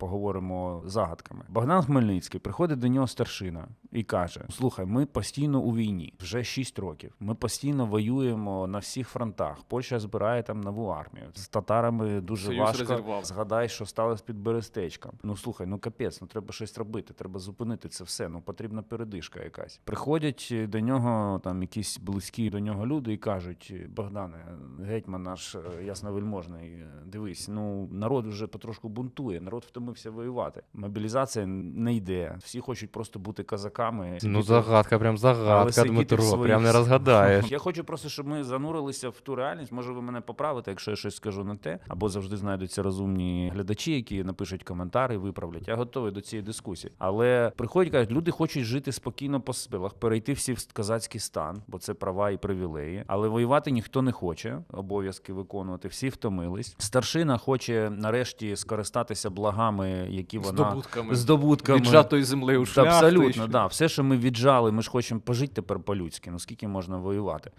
поговоримо загадками. Богдан Хмельницький приходить до нього старшина і каже: Слухай, ми постійно у війні, вже 6 років. Ми постійно воюємо на всіх фронтах. Польща збирає там нову армію. З татарами дуже Союз важко. розірвав. Згадай, що сталося під Берестечком. Ну слухай, ну капець, ну треба щось робити, треба зупинити це все. Ну потрібна передишка якась. Приходять до нього там якісь близькі до нього люди і кажуть: Богдане, гетьман наш е, ясновельможний, дивись, ну народ вже потрошку бунтує, народ втомився воювати. Мобілізація не йде. Всі хочуть просто бути козаками. Ну, загадка, прям загадка, Дмитро, своїх- прям не розгадаєш. Я хочу просто, щоб ми занурилися в ту реальність. Може, ви мене поправите, якщо я щось скажу не те, або завжди знайдуться розумні глядачі, які напишуть коментарі, виправлять. Я готовий до цієї дискусії. Але приходять, кажуть, люди хочуть жити спокійно по силах, перейти всі в козацький стан, бо це права і привілеї. Але воювати ніхто не хоче, обов'язки виконувати. Всі втомились. Старшина хоче нарешті скористатися благами, які вона Здобутками. здобутками Віджатої землі у та шляхти. абсолютно, да. Все, що ми віджали, ми ж хочемо пожити тепер по-людськи. Ну скільки можна воювати?